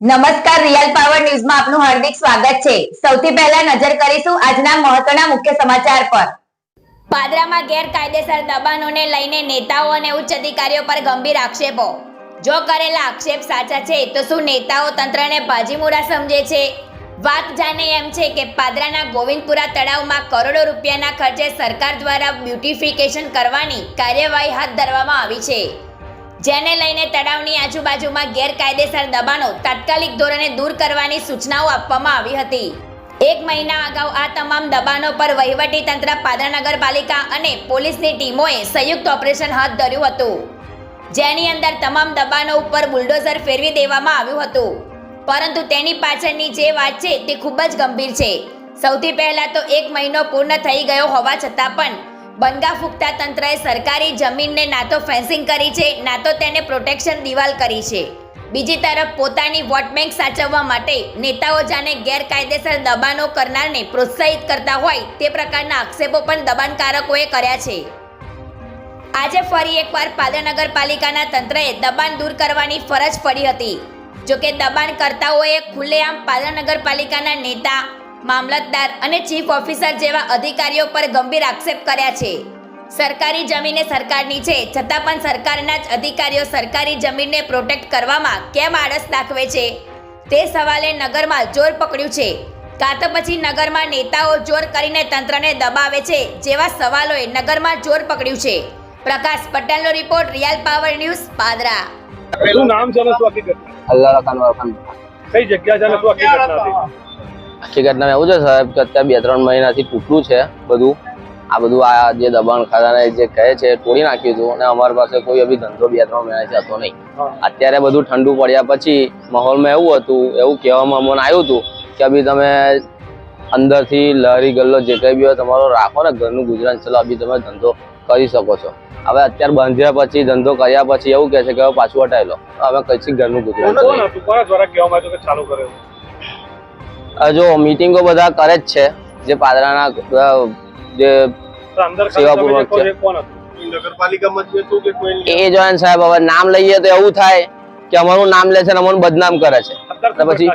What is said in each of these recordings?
નમસ્કાર, real power ન્યૂઝમાં આપનું હાર્દિક સ્વાગત છે. સૌથી પહેલા નજર કરીશું આજના મહત્વના મુખ્ય સમાચાર પર. પાદરામાં ગેરકાયદેસર દબાણોને લઈને નેતાઓ અને ઉચ્ચ અધિકારીઓ પર ગંભીર આક્ષેપો. જો કરેલા આક્ષેપ સાચા છે, તો શું નેતાઓ તંત્રને ભાજીમુડા સમજે છે? વાત જાણે એમ છે કે પાદરાના ગોવિંદપુરા તળાવમાં કરોડો રૂપિયાના ખર્ચે સરકાર દ્વારા બ્યુટિફિકેશન કરવાની કાર્યવાહી હાથ ધરવામાં આવી છે. જેને લઈને તળાવની આજુબાજુમાં ગેરકાયદેસર દબાણો તાત્કાલિક ધોરણે દૂર કરવાની સૂચનાઓ આપવામાં આવી હતી. એક મહિના અગાઉ આ તમામ દબાણો પર વહીવટી તંત્ર, પાદરા નગરપાલિકા અને પોલીસની ટીમોએ સંયુક્ત ઓપરેશન હાથ ધર્યું હતું. જેની અંદર તમામ દબાણો ઉપર બુલડોઝર ફેરવી દેવામાં આવ્યું હતું. પરંતુ તેની પાછળની જે વાત છે તે ખૂબ જ ગંભીર છે. સૌથી પહેલા તો એક મહિનો પૂર્ણ થઈ ગયો હોવા છતાં પણ બંગા ફૂંકતા તંત્રએ સરકારી જમીનને ના તો ફેન્સિંગ કરી છે, ના તો તેને પ્રોટેક્શન દિવાલ કરી છે. બીજી તરફ પોતાની વોટ બેંક સાચવવા માટે નેતાઓ જાણે ગેરકાયદેસર દબાણો કરનારને પ્રોત્સાહિત કરતા હોય તે પ્રકારના આક્ષેપો પણ દબાણકારકોએ કર્યા છે. આજે ફરી એકવાર પાદર નગરપાલિકાના તંત્રએ દબાણ દૂર કરવાની ફરજ પડી હતી. જોકે દબાણકર્તાઓએ ખુલ્લેઆમ પાદર નગરપાલિકાના નેતા મામલતદાર અને ચીફ ઓફિસર જેવા અધિકારીઓ પર ગંભીર આક્ષેપ કર્યા છે. સરકારી જમીન એ સરકારની છે છતાં પણ સરકારના જ અધિકારીઓ સરકારી જમીનને પ્રોટેક્ટ કરવામાં કેમ આળસ દાખવે છે? તે સવાલે નગરમાં જોર પકડ્યું છે. કાં તો પછી નગરમાં નેતાઓ જોર કરીને તંત્રને દબાવે છે જેવા સવાલોએ નગરમાં જોર પકડ્યું છે. પ્રકાશ પટેલનો report real power news Padra. પેલું નામ છે કઈ જગ્યા છે ઘટના એવું છે સાહેબ કે અત્યારે બે ત્રણ મહિનાથી તૂટલું છે બધું. આ બધું આ જે દબાણ ખાતાને જે કહે છે તોડી નાખ્યું હતું અને અમારી પાસે કોઈ અભી ધંધો બે ત્રણ મહિનાથી હતો નહીં. અત્યારે બધું ઠંડુ પડ્યા પછી માહોલમાં એવું હતું એવું કહેવામાં મને આવ્યું હતું કે અભી તમે અંદરથી લહેરી ગલ્લો જે કંઈ બી હોય તમારો રાખો ને ઘરનું ગુજરાન ચલો અભી તમે ધંધો કરી શકો છો. હવે અત્યારે બાંધ્યા પછી ધંધો કર્યા પછી એવું કહે છે કે હવે પાછું હટાવી લો. હવે કઈ ઘરનું ગુજરાન. ચાલુ કર્યો જો મીટિંગો બધા કરે જ છે જે પાદરાના જે સેવાપૂર્વક છે. એ કોણ હતું? નગરપાલિકામાં જ હતું કે કોઈ એ જોઈને સાહેબ હવે નામ લઈએ તો એવું થાય કે અમારું નામ લે છે ને અમને બદનામ કરે છે. પછી-?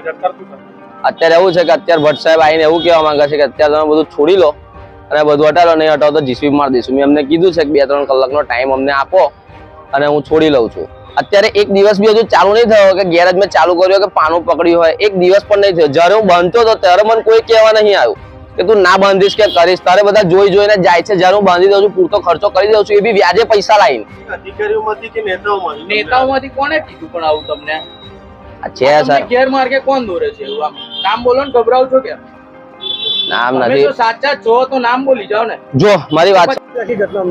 અત્યારે એવું છે કે અત્યારે ભટ્ટ સાહેબ આવીને એવું કહેવા માંગે છે કે અત્યારે તમે બધું છોડી લો અને બધું હટાડો નહીં હટાવો તો જીસીબી મારી દઈશું. મેં અમને કીધું છે કે બે ત્રણ કલાકનો ટાઈમ અમને આપો અને હું છોડી લઉં છું. અત્યારે એક દિવસ બી હજુ ચાલુ નહીં થયો કે ગેરેજ મેં ચાલુ કર્યો કે પાનું પકડ્યું હોય એક દિવસ પણ નહીં થયો. જ્યારે હું બાંધતો હતો ત્યારે મને કોઈ કહેવા નહીં આવ્યું કે તું ના બાંધીશ કે કરીશ. તારે બધા જોઈ જોઈને જાય છે. જ્યારે હું બાંધી દઉં છું પૂરતો ખર્ચો કરી દઉં છું એ બી વ્યાજે પૈસા લાવીને. અધિકારીઓમાંથી કે નેતાઓમાંથી? નેતાઓમાંથી કોને કીધું પણ આવું તમને? આ છે સાહેબ ગેરમાર્ગે કોણ દોરે છે નામ બોલો ને ગભરાવ છો કે નામ નથી. સાચા છો તો નામ બોલી જાઓ ને. જો મારી વાત આખી ઘટના.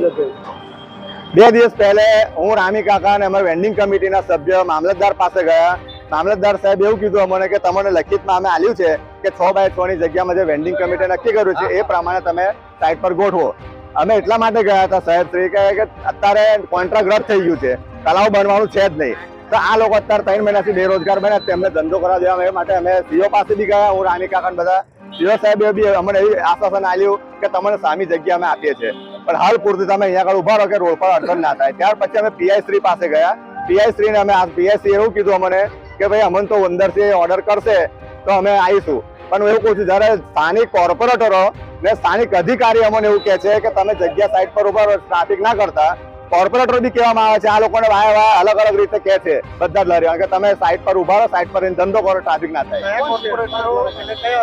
બે દિવસ પહેલે હું, રામી કાકા અને અમારા વેન્ડિંગ કમિટીના સભ્ય મામલતદાર પાસે ગયા. મામલતદાર સાહેબ એવું કીધું અમને કે તમને લખિતમાં અમે આલ્યું છે કે છ બાય છ ની જગ્યામાં જે વેન્ડિંગ કમિટી નક્કી કર્યું છે, એ પ્રમાણે તમે સાઇટ પર ગોઠવો. અમે એટલા માટે ગયા હતા સાહેબ શ્રી કે અત્યારે કોન્ટ્રાક્ટ રદ થઈ ગયું છે. તલાવ બનવાનું છે જ નહીં. તો આ લોકો અત્યારે ત્રણ મહિનાથી બેરોજગાર બન્યા તેમને ધંધો કરવા દેવા માટે અમે સીઓ પાસે બી ગયા. હું, રામી કાકા બધા સીઓ સાહેબે બી અમને એવી આશ્વાસન આપ્યું કે તમને સામી જગ્યા અમે આપીએ છીએ. પણ હાલ પૂરતી તમે અહીંયા આગળ ઊભા રહો કે રોડ પર અડચણ ના થાય. ત્યાર પછી અમે પીઆઈ શ્રી પાસે ગયા. પીઆઈ શ્રીને અમે પીઆઈ શ્રી એવું કીધું અમને કે ભાઈ, અમને તો અંદરથી ઓર્ડર કરશે તો અમે આવીશું. પણ હું એવું કહું છું, જ્યારે સ્થાનિક કોર્પોરેટરો ને સ્થાનિક અધિકારી અમને એવું કહે છે કે તમે જગ્યા સાઈડ પર ઊભા ટ્રાફિક ના કરતા કોર્પોરેટર બી કહેવામાં આવે છે. આ લોકોને વાયા વાયા અલગ અલગ રીતે કહે છે બધા જ લારીઓ કે તમે સાઈડ પર ઊભા રહો સાઈડ પર ધંધો કરો ટ્રાફિક ના થાય.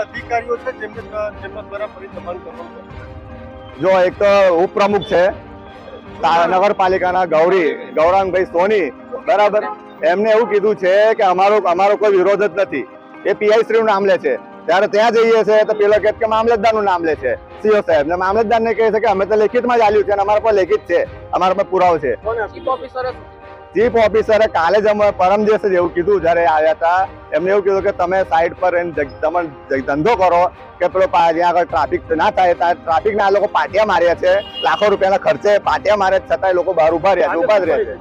અધિકારીઓ છે જેમના દ્વારા? જો એક તો ઉપપ્રમુખ છે નગરપાલિકાના ગૌરી ગૌરાંગભાઈ સોની બરાબર? એમને એવું કીધું છે કે અમારો અમારો કોઈ વિરોધ જ નથી. એ પીઆઈ શ્રી નું નામ લે છે. ત્યારે ત્યાં જઈએ છે તો પેલો કહે કે મામલતદારનું નામ લે છે સીઓ સાહેબ. ને મામલતદાર ને કહે છે કે અમે તો લેખિતમાં જ આલ્યું છે અને અમારા પર લેખિત છે અમારા પર પુરાવો છે. ચીફ ઓફિસરે કાલે જ અમે પરમ દિવસે એવું કીધું જ્યારે આવ્યા હતા એમને એવું કીધું કે તમે સાઈડ પર તમે ધંધો કરો કે પેલો જ્યાં આગળ ટ્રાફિક ના થાય ત્યાં ટ્રાફિકના લોકો પાટિયા માર્યા છે લાખો રૂપિયાના ખર્ચે પાટિયા મારે છતાંય લોકો બહાર ઊભા રહ્યા છે ઊભા જ રહ્યા છે.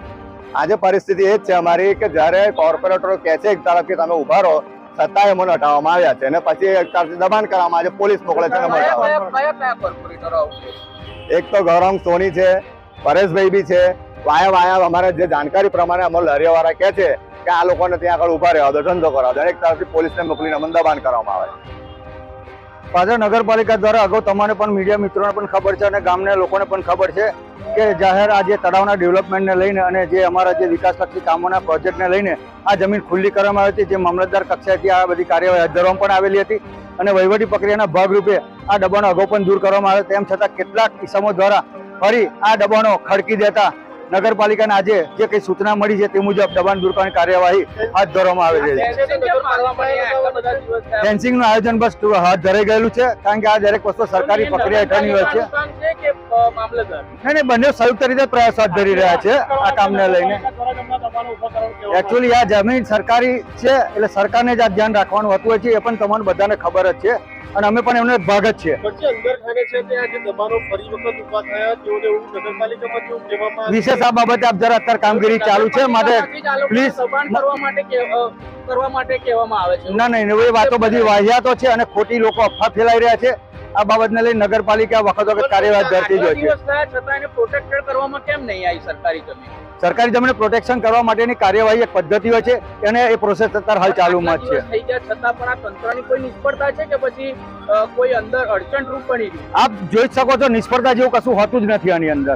આજે પરિસ્થિતિ એ જ છે અમારી કે જ્યારે કોર્પોરેટરો કહે છે એક તરફ કે તમે ઊભા રહો છતાંય મને હટાવવામાં આવ્યા છે અને પછી એક દબાણ કરવામાં આવે છે પોલીસ મોકલે છે એક તો ગૌરવ સોની છે પરેશભાઈ બી છે વાયા વાયા અમારે જે જાણકારી પ્રમાણે અમર લહેરિયાવાળા કહે છે કે આ લોકોને ત્યાં આગળ ઊભા રહેવા દો ધંધો કરાવો દો. એક તરફથી પોલીસને મોકલીને અમને દબાણ કરવામાં આવે પાછળ નગરપાલિકા દ્વારા અગાઉ તમને પણ મીડિયા મિત્રોને પણ ખબર છે અને ગામના લોકોને પણ ખબર છે કે જાહેર આ જે તળાવના ડેવલપમેન્ટને લઈને અને જે અમારા જે વિકાસલક્ષી કામોના પ્રોજેક્ટને લઈને આ જમીન ખુલ્લી કરવામાં આવી હતી, જે મામલતદાર કક્ષાએથી આ બધી કાર્યવાહી હાથ ધરવામાં પણ આવેલી હતી અને વહીવટી પ્રક્રિયાના ભાગરૂપે આ દબાણો અગાઉ પણ દૂર કરવામાં આવે તેમ છતાં કેટલાક કિસ્સામો દ્વારા ફરી આ દબાણો ખડકી દેતા નગરપાલિકાને આજે જે કઈ સૂચના મળી છે તે મુજબ દબાણ દૂર કરવાની કાર્યવાહી હાથ ધરવામાં આવે છે ફેન્સિંગ? ફેન્સિંગનું આયોજન બસ હાથ ધરાઈ ગયેલું છે કારણ કે આ દરેક વસ્તુ સરકારી પ્રક્રિયા હેઠળની હોય છે મામલતદાર. નહીં નહીં બંને સંયુક્ત રીતે પ્રયાસ હાથ ધરી રહ્યા છે આ કામને લઈને. એકચ્યુઅલી આ જમીન સરકારી છે એટલે સરકારને જ આ ધ્યાન રાખવાનું હોતું હોય છે એ પણ તમને બધાને ખબર જ છે. અને અમે પણ એમનો ભાગ જ છીએ. વિશેષ આ બાબતે આપ જરા અત્યારે કામગીરી ચાલુ છે માટે પ્લીઝ કરવા માટે કહેવામાં આવે છે? ના નહીં એ વાતો બધી વાહિયાતો છે અને ખોટી લોકો અફવા ફેલાઈ રહ્યા છે. આ બાબતને લઈ નગરપાલિકા વખત વખત કાર્યવાહી ધરતી જ હોય છે. એને સરકારી જમીન? પ્રોટેક્શન કરવા માટેની કાર્યવાહી એક પદ્ધતિ હોય છે અને એ પ્રોસેસ અત્યારે હાલ ચાલુમાં જ છે. આટલા દિવસ થઈ ગયા છતાં પણ આ તંત્રની કોઈ નિષ્ફળતા છે કે પછી કોઈ અંદર અડચણ રૂપ બની આપ જોઈ શકો છો નિષ્ફળતા જેવું કશું હોતું જ નથી આની અંદર.